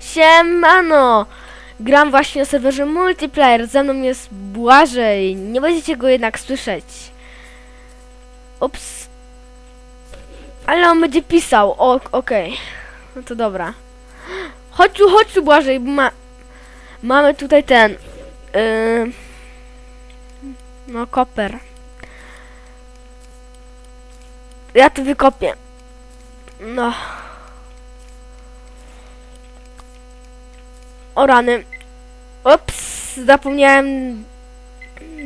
Siemano! Gram właśnie na serwerze multiplayer, ze mną jest Błażej. Nie będziecie go jednak słyszeć. Ups. Ale on będzie pisał, o, okej. No to dobra. Chodź tu, chodź tu Błażej, bo ma... Mamy tutaj ten... Yy... No, koper. Ja tu wykopię. No. O rany. Ups, zapomniałem...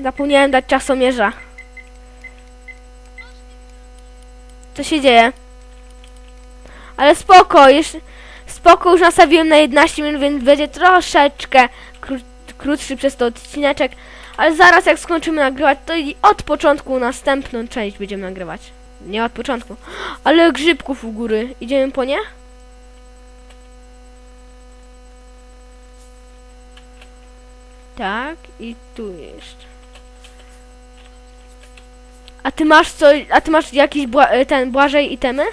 Zapomniałem dać czasomierza. Co się dzieje? Ale spoko, jeszcze... Spoko, już nastawiłem na 11 minut, więc będzie troszeczkę kró krótszy przez to odcineczek. Ale zaraz jak skończymy nagrywać, to i od początku następną część będziemy nagrywać. Nie od początku. Ale grzybków u góry. Idziemy po nie? Tak, i tu jeszcze. A ty masz co, a ty masz jakiś bła, e, ten Błażej itemy?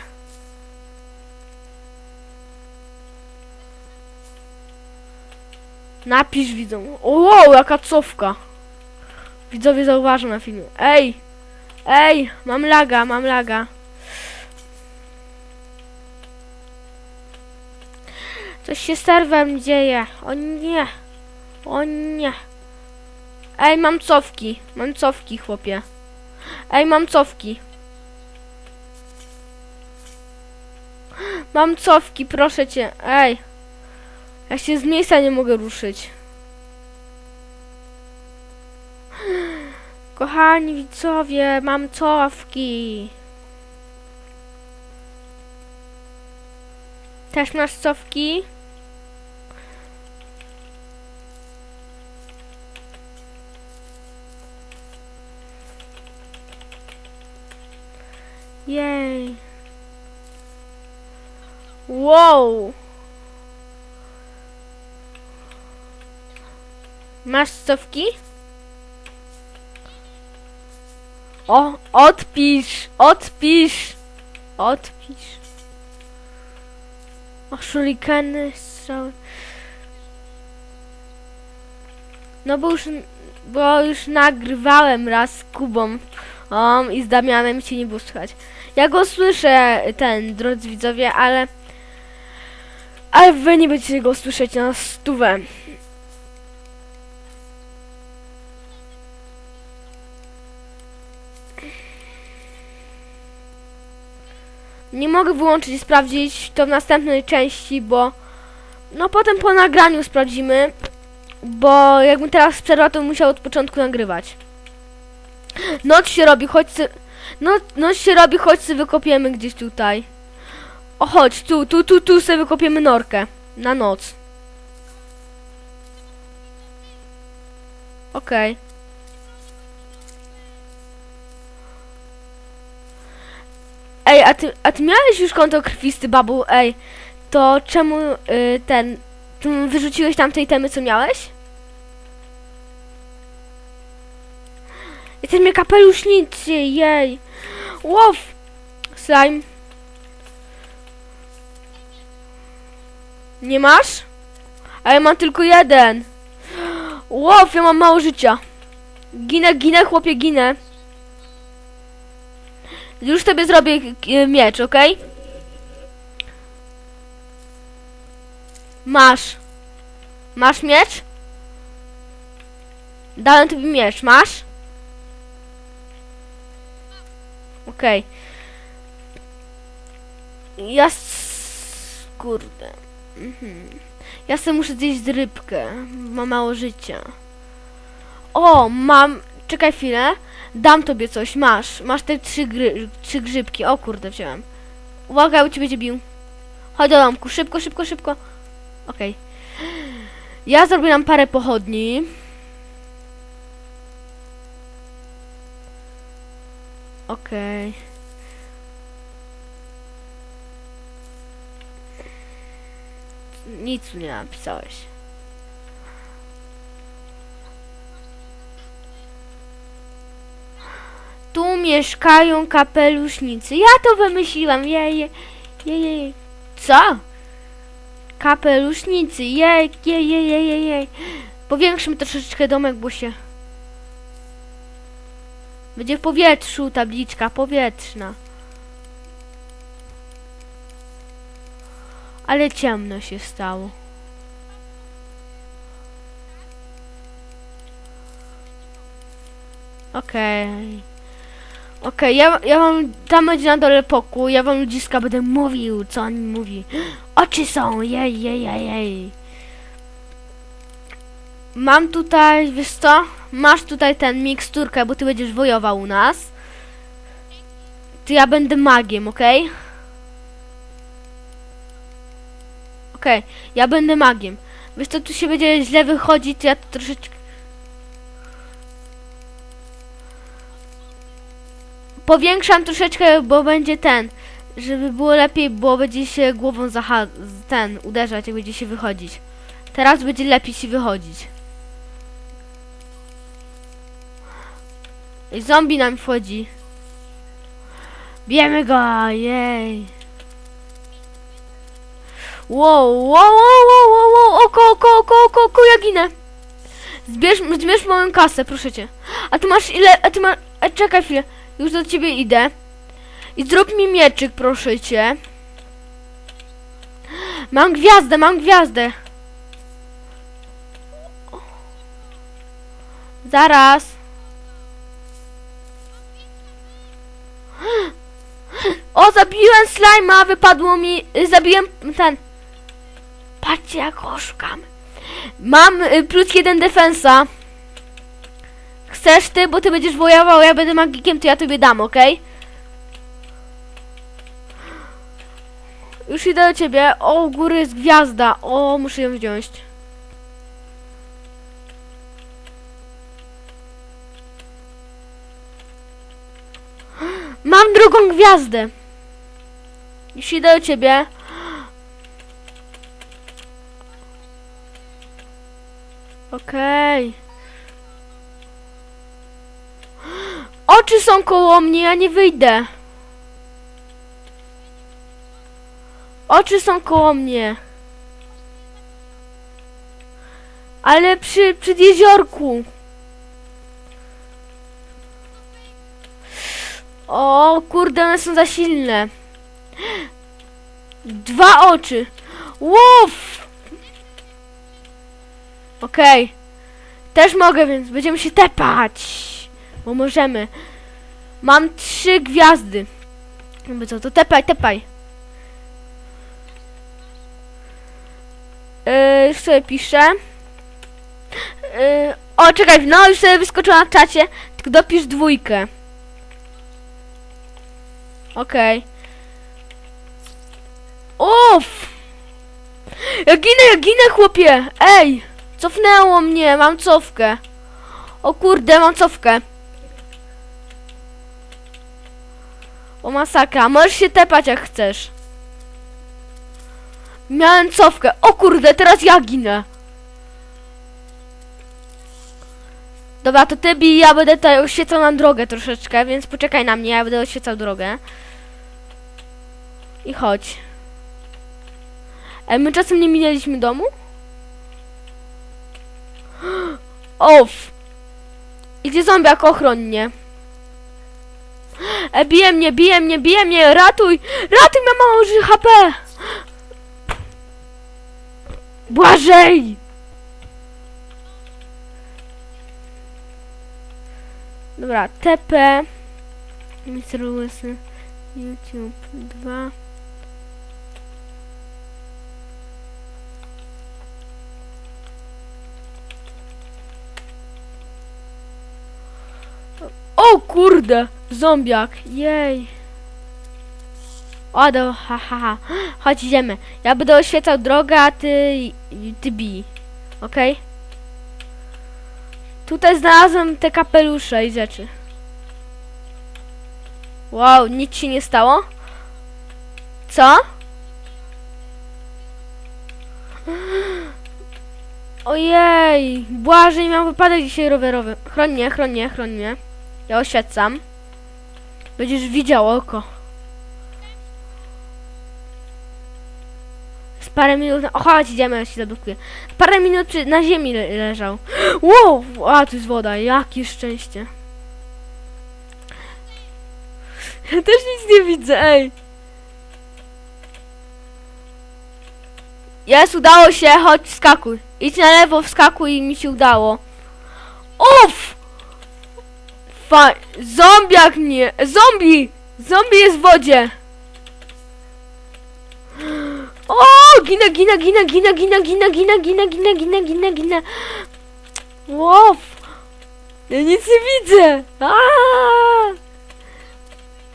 Napisz widzą. O, wow, jaka cofka. Widzowie zauważą na filmie. Ej! Ej! Mam laga, mam laga. Coś się z serwem dzieje. O nie. O nie. Ej, mam cofki. Mam cofki, chłopie. Ej, mam cofki. Mam cofki, proszę cię. Ej. Ja się z miejsca nie mogę ruszyć. Kochani widzowie, mam cofki. Też masz cofki? Jej. Wow. Masz cofki? O, odpisz, odpisz, odpisz. O, shurikeny, strzały. No bo już, bo już nagrywałem raz z Kubą um, i z Damianem cię nie było słychać. Ja go słyszę, ten, drodzy widzowie, ale... Ale wy nie będziecie go słyszeć na stówę. Nie mogę wyłączyć i sprawdzić to w następnej części, bo no potem po nagraniu sprawdzimy, bo jakbym teraz przerwał, to musiał od początku nagrywać. Noc się robi, chodź no, noc się robi, chodź sobie wykopiemy gdzieś tutaj. O chodź, tu, tu, tu, tu sobie wykopiemy norkę. Na noc. Okej. Ej, a ty, a ty miałeś już konto krwisty, babu? Ej, to czemu y, ten... Ty wyrzuciłeś tam tej temy, co miałeś? Ten mnie kapelusznicy, jej. Łow! Slime. Nie masz? A ja mam tylko jeden. Łow, ja mam mało życia. Ginę, ginę, chłopie, ginę. Już sobie zrobię miecz, okej? Masz. Masz miecz? Dałem tobie miecz, masz? Okej. Ja... s- Kurde. Mhm. Ja sobie muszę zjeść rybkę. Mam mało życia. O, mam... Czekaj chwilę. Dam tobie coś, masz. Masz te trzy, gry, trzy grzybki. O kurde, wziąłem. Uwaga, bo cię będzie bił. Chodź do domku, szybko, szybko, szybko. Okej. Ja zrobię nam parę pochodni. Okej. Nic tu nie napisałeś. Tu mieszkają kapelusznicy. Ja to wymyśliłam. Jej, jej, jej. Co? Kapelusznicy, jej, jej, jej, jej, jej. Powiększmy troszeczkę domek, bo się... Będzie w powietrzu tabliczka powietrzna. Ale ciemno się stało. Okej. Okej, ja, ja wam tam będzie na dole pokój, ja wam ludziska będę mówił, co on mówi. Oczy są, jej, jej, jej, jej. Mam tutaj, wiesz co? Masz tutaj ten miksturkę, bo ty będziesz wojował u nas. To ja będę magiem, okej? Okej, ja będę magiem. Wiesz co, tu się będzie źle wychodzić, ja to troszeczkę... Powiększam troszeczkę, bo będzie ten, żeby było lepiej, bo będzie się głową zaha- ten, uderzać, jak będzie się wychodzić. Teraz będzie lepiej się wychodzić. Zombie nam wchodzi. Bijemy go, jej. Wow, wow, wow, wow, wow, wow, oko, oko, oko, oko, oko, ja ginę. Zbierz, zbierz moją kasę, proszę cię. A ty masz ile, a ty masz, a czekaj chwilę, już do ciebie idę. I zrób mi mieczyk, proszę cię. Mam gwiazdę, mam gwiazdę. Zaraz. O, zabiłem slajma, wypadło mi, y, zabiłem ten. Patrzcie jak go oszukam. Mam y, plus jeden defensa. Chcesz ty, bo ty będziesz wojował, ja będę magikiem, to ja tobie dam, okej? Już idę do ciebie. O, u góry jest gwiazda. O, muszę ją wziąć. Mam drugą gwiazdę. Już idę do ciebie. Okej. Oczy są koło mnie, ja nie wyjdę. Oczy są koło mnie. Ale przy, przy jeziorku. O kurde, one są za silne. Dwa oczy. Łuf! Okej. Też mogę, więc będziemy się tepać. Bo możemy. Mam trzy gwiazdy. Jakby co, to tepaj, tepaj. Yy, już sobie piszę. Yy, o, czekaj, no już sobie wyskoczyła na czacie. Tylko dopisz dwójkę. Okej. Uff! Ja ginę, ja ginę, chłopie! Ej! Cofnęło mnie, mam cofkę. O kurde, mam cofkę. O masakra, możesz się tepać jak chcesz. Miałem cofkę. O kurde, teraz ja ginę. Dobra, to ty bij, ja będę tutaj oświecał nam drogę troszeczkę, więc poczekaj na mnie, ja będę oświecał drogę. I chodź. E, my czasem nie minęliśmy domu? Off. Idzie zombiak, ochroń mnie. E, bije mnie, bije mnie, bije mnie, ratuj! Ratuj, mam mało HP! Błażej! Dobra, TP Mr. Łysy YouTube 2 O kurde! Zombiak! Jej! O, do, ha, ha, ha. Chodź, idziemy. Ja będę oświecał drogę, a ty, ty bij. Okej? Tutaj znalazłem te kapelusze i rzeczy. Wow, nic się nie stało? Co? Ojej, Błażej miał wypadek dzisiaj rowerowy. Chroń mnie, chroń mnie, chroń mnie. Ja oświecam. Będziesz widział oko. parę minut... O, chodź, idziemy, ja się zablokuje. Parę minut na ziemi le leżał. Wow! A, tu jest woda, jakie szczęście. Ja też nic nie widzę, ej. Jest, udało się, chodź, wskakuj. Idź na lewo, wskakuj i mi się udało. Uff! Fa... Zombiak mnie! Zombie! Zombie jest w wodzie! O! Ginę, ginę, ginę, ginę, ginę, ginę, ginę, ginę, ginę, ginę, ginę, ginę. Wow! Ja nic nie widzę!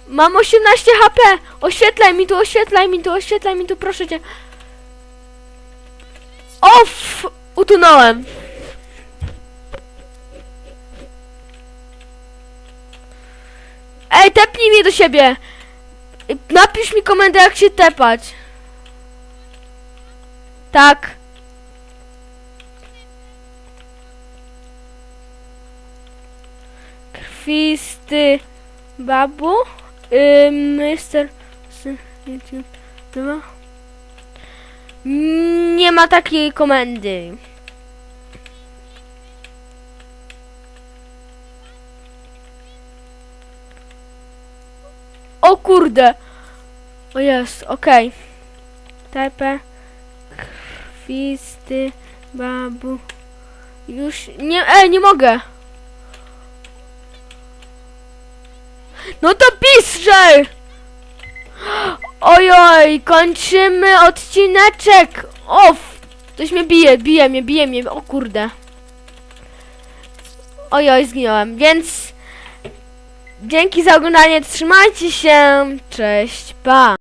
Mam 18 HP! Oświetlaj mi tu, oświetlaj mi tu, oświetlaj mi tu, proszę cię. Off! Utonąłem. Ej, tepnij mnie do siebie! Napisz mi komendę, jak się tepać. Tak. Krwisty babu. Yy, Mister... Dobra. Nie ma takiej komendy. O kurde! O jest, okej. TP krwisty babu. Już nie, ej, nie mogę. No to piszże! Ojoj, kończymy odcineczek. Off! Ktoś mnie bije, bije mnie, bije mnie. O kurde. Ojoj, zginąłem. Więc dzięki za oglądanie. Trzymajcie się. Cześć, pa.